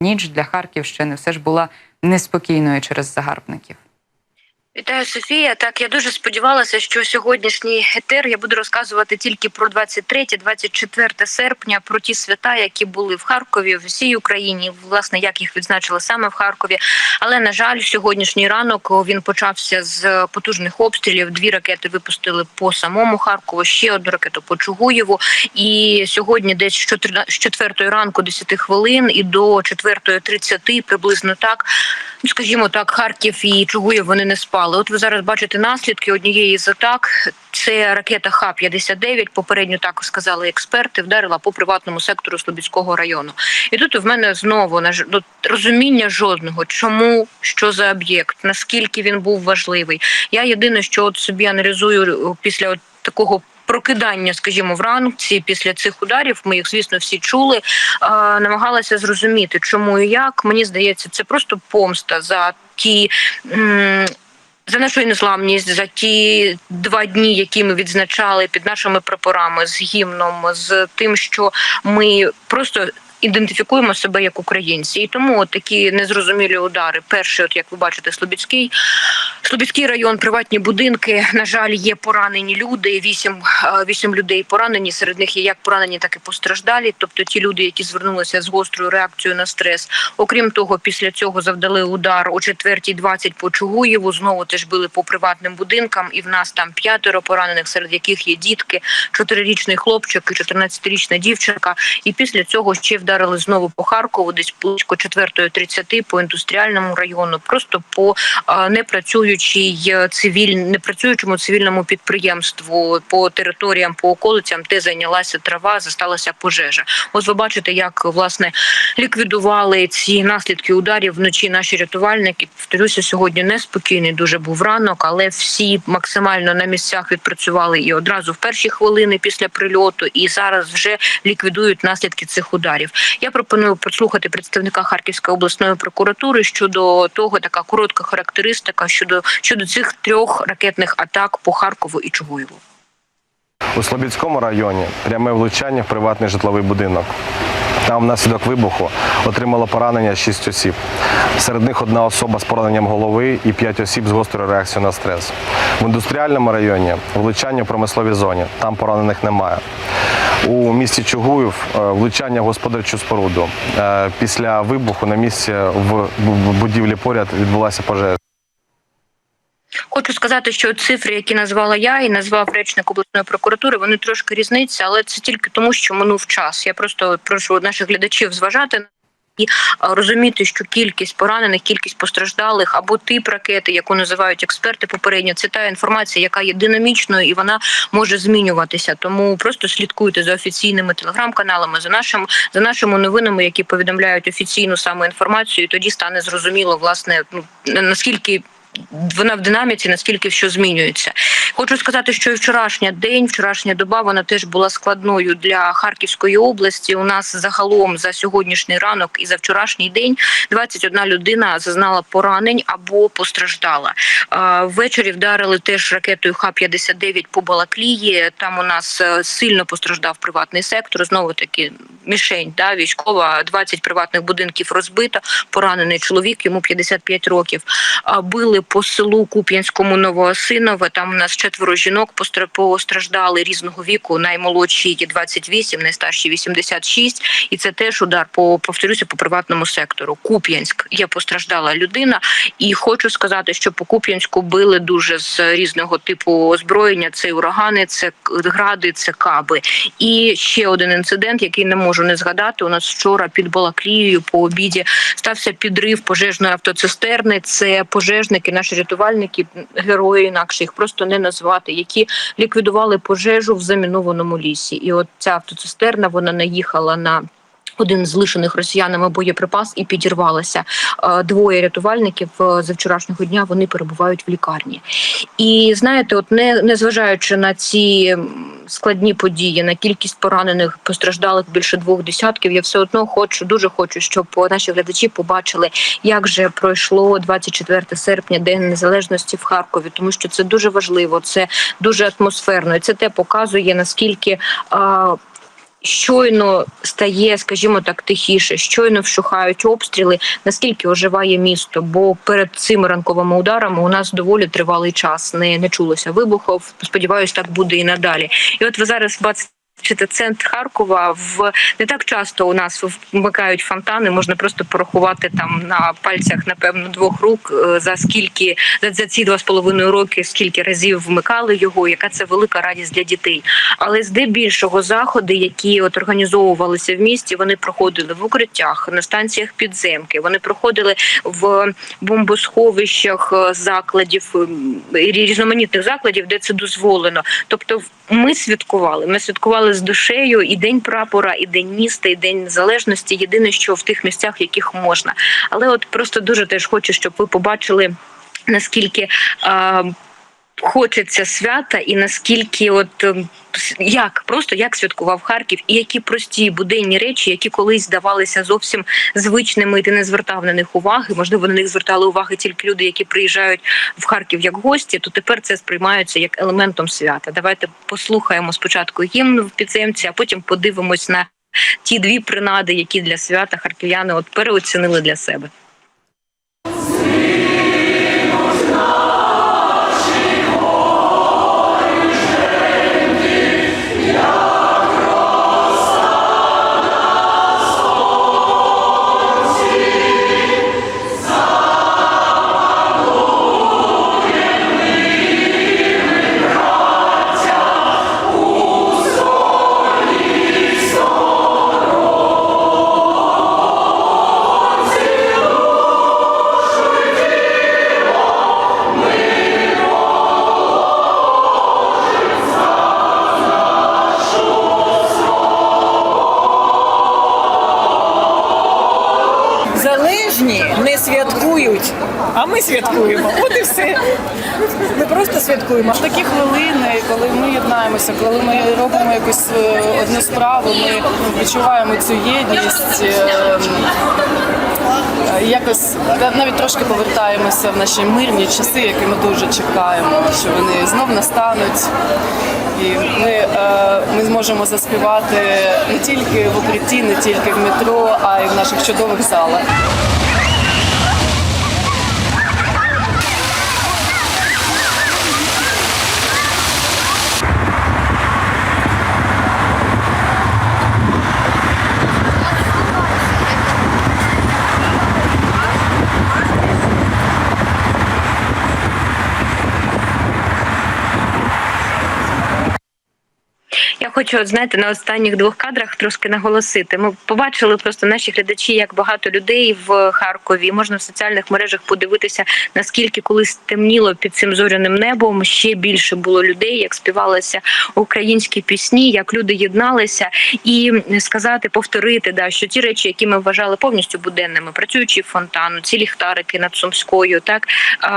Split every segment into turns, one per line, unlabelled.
ніч для Харківщини все ж була неспокійною через загарбників.
Вітаю, Софія. Так, я дуже сподівалася, що сьогоднішній етер я буду розказувати тільки про 23-24 серпня, про ті свята, які були в Харкові, в усій Україні, власне, як їх відзначили саме в Харкові. Але на жаль, сьогоднішній ранок він почався з потужних обстрілів. Дві ракети випустили по самому Харкову, ще одну ракету по Чугуєву. І сьогодні, десь з 4 ранку, 10 хвилин, і до 4.30 приблизно так. Ну, скажімо так, Харків і Чугуєв вони не спали. От ви зараз бачите наслідки однієї з атак. Це ракета Х-59, Попередньо так сказали експерти. Вдарила по приватному сектору Слобідського району. І тут в мене знову на розуміння жодного, чому що за об'єкт, наскільки він був важливий. Я єдине, що от собі аналізую після от такого. Прокидання, скажімо, вранці після цих ударів, ми їх, звісно, всі чули. Намагалася зрозуміти, чому і як. Мені здається, це просто помста за ті. За нашу незламність, за ті два дні, які ми відзначали під нашими прапорами з гімном, з тим, що ми просто ідентифікуємо себе як українці, і тому от такі незрозумілі удари. Перший, от як ви бачите, Слобідський, Слобідський район, приватні будинки. На жаль, є поранені люди. Вісім е, вісім людей поранені. Серед них є як поранені, так і постраждалі. Тобто ті люди, які звернулися з гострою реакцією на стрес. Окрім того, після цього завдали удар о 4.20 по Чугуєву. Знову теж били по приватним будинкам. І в нас там п'ятеро поранених, серед яких є дітки, чотирирічний хлопчик і 14-річна дівчинка. І після цього ще вдарили знову по Харкову, десь близько 4.30 по індустріальному району, просто по непрацюючій е, цивіль, непрацюючому цивільному підприємству по територіям, по околицям, де зайнялася трава, засталася пожежа. Ось ви бачите, як власне ліквідували ці наслідки ударів вночі. Наші рятувальники повторюся, сьогодні неспокійний дуже був ранок, але всі максимально на місцях відпрацювали і одразу в перші хвилини після прильоту, і зараз вже ліквідують наслідки цих ударів. Я пропоную послухати представника Харківської обласної прокуратури щодо того, така коротка характеристика щодо щодо цих трьох ракетних атак по Харкову і Чугуєву.
У Слобідському районі пряме влучання в приватний житловий будинок. Там внаслідок вибуху отримало поранення 6 осіб. Серед них одна особа з пораненням голови і 5 осіб з гострою реакцією на стрес. В індустріальному районі влучання в промисловій зоні. Там поранених немає. У місті Чугуїв е, влучання в господарчу споруду. Е, Після вибуху на місці в будівлі поряд відбулася пожежа.
Хочу сказати, що цифри, які назвала я і назвав речник обласної прокуратури, вони трошки різниця, але це тільки тому, що минув час. Я просто прошу наших глядачів зважати і розуміти, що кількість поранених, кількість постраждалих або тип ракети, яку називають експерти попередньо, це та інформація, яка є динамічною і вона може змінюватися. Тому просто слідкуйте за офіційними телеграм-каналами, за нашим за нашими новинами, які повідомляють офіційну саме інформацію. І тоді стане зрозуміло, власне, ну наскільки. Вона в динаміці, наскільки що змінюється. Хочу сказати, що і вчорашня день, вчорашня доба, вона теж була складною для Харківської області. У нас загалом за сьогоднішній ранок і за вчорашній день 21 людина зазнала поранень або постраждала. Е, Ввечері вдарили теж ракетою Х-59 по Балаклії. Там у нас е, сильно постраждав приватний сектор. Знову таки мішень, да, військова, 20 приватних будинків розбито. Поранений чоловік, йому 55 років. Били по селу Куп'янському Новоосинове. Там у нас четверо жінок постра- постраждали різного віку. Наймолодші є 28, найстарші 86. І це теж удар по повторюся по приватному сектору. Куп'янськ є постраждала людина. І хочу сказати, що по Куп'янську били дуже з різного типу озброєння. Це урагани, це гради, це каби. І ще один інцидент, який не можу не згадати. У нас вчора під Балаклією по обіді стався підрив пожежної автоцистерни. Це пожежники, наші рятувальники, герої інакше їх просто не назвати, які ліквідували пожежу в замінованому лісі. І от ця автоцистерна вона наїхала на. Один з лишених росіянами боєприпас і підірвалася. Е, Двоє рятувальників е, за вчорашнього дня вони перебувають в лікарні. І знаєте, от не незважаючи на ці складні події, на кількість поранених постраждалих більше двох десятків, я все одно хочу, дуже хочу, щоб наші глядачі побачили, як же пройшло 24 серпня, День Незалежності в Харкові, тому що це дуже важливо, це дуже атмосферно. І це те показує наскільки. Щойно стає, скажімо так, тихіше, щойно вщухають обстріли, наскільки оживає місто? Бо перед цими ранковими ударами у нас доволі тривалий час не, не чулося вибухів. Сподіваюсь, так буде і надалі. І от ви зараз бачите. Центр Харкова в не так часто у нас вмикають фонтани. Можна просто порахувати там на пальцях, напевно, двох рук е, за скільки за, за ці два з половиною роки, скільки разів вмикали його. Яка це велика радість для дітей. Але здебільшого заходи, які от організовувалися в місті, вони проходили в укриттях на станціях підземки. Вони проходили в бомбосховищах е, закладів різноманітних закладів, де це дозволено. Тобто, ми святкували. Ми святкували з душею і день прапора, і день міста, і день незалежності. Єдине, що в тих місцях, в яких можна. Але от просто дуже теж хочу, щоб ви побачили наскільки. Хочеться свята, і наскільки, от ем, як просто як святкував Харків, і які прості буденні речі, які колись здавалися зовсім звичними, і ти не звертав на них уваги. Можливо, на них звертали уваги тільки люди, які приїжджають в Харків як гості. То тепер це сприймається як елементом свята. Давайте послухаємо спочатку гімн в підземці, а потім подивимось на ті дві принади, які для свята харків'яни от переоцінили для себе.
Не святкують, а ми святкуємо. От і все. Ми просто святкуємо.
Такі хвилини, коли ми єднаємося, коли ми робимо якусь е, одну справу, ми відчуваємо цю єдність. е, е, Якось навіть трошки повертаємося в наші мирні часи, які ми дуже чекаємо, що вони знов настануть. І ми, ми зможемо заспівати не тільки в укритті, не тільки в метро, а й в наших чудових залах.
Я хочу, от, знаєте, на останніх двох кадрах трошки наголосити. Ми побачили просто наші глядачі, як багато людей в Харкові. Можна в соціальних мережах подивитися, наскільки колись темніло під цим зоряним небом. Ще більше було людей, як співалися українські пісні, як люди єдналися, і сказати, повторити, да, що ті речі, які ми вважали повністю буденними, працюючи фонтану, ці ліхтарики над Сумською, так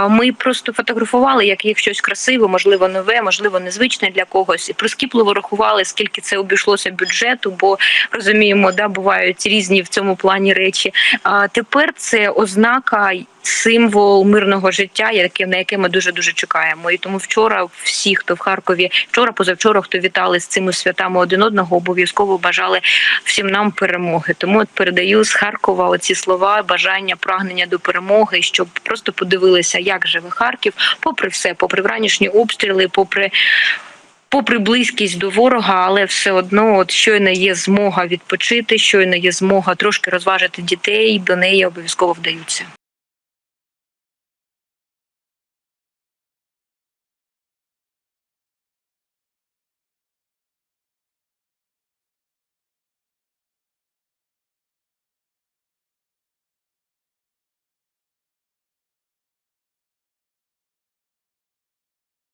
ми просто фотографували як їх щось красиве, можливо, нове, можливо, незвичне для когось, і прискіпливо рахували, скільки це обійшлося бюджету, бо розуміємо, да, бувають різні в цьому плані речі. А тепер це ознака. Символ мирного життя, яке на яке ми дуже дуже чекаємо. І тому вчора всі, хто в Харкові, вчора, позавчора, хто вітали з цими святами один одного, обов'язково бажали всім нам перемоги. Тому от передаю з Харкова оці слова, бажання, прагнення до перемоги, щоб просто подивилися, як живе Харків, попри все, попри вранішні обстріли, попри. Попри близькість до ворога, але все одно, от щойно є змога відпочити, щойно є змога трошки розважити дітей, до неї обов'язково вдаються.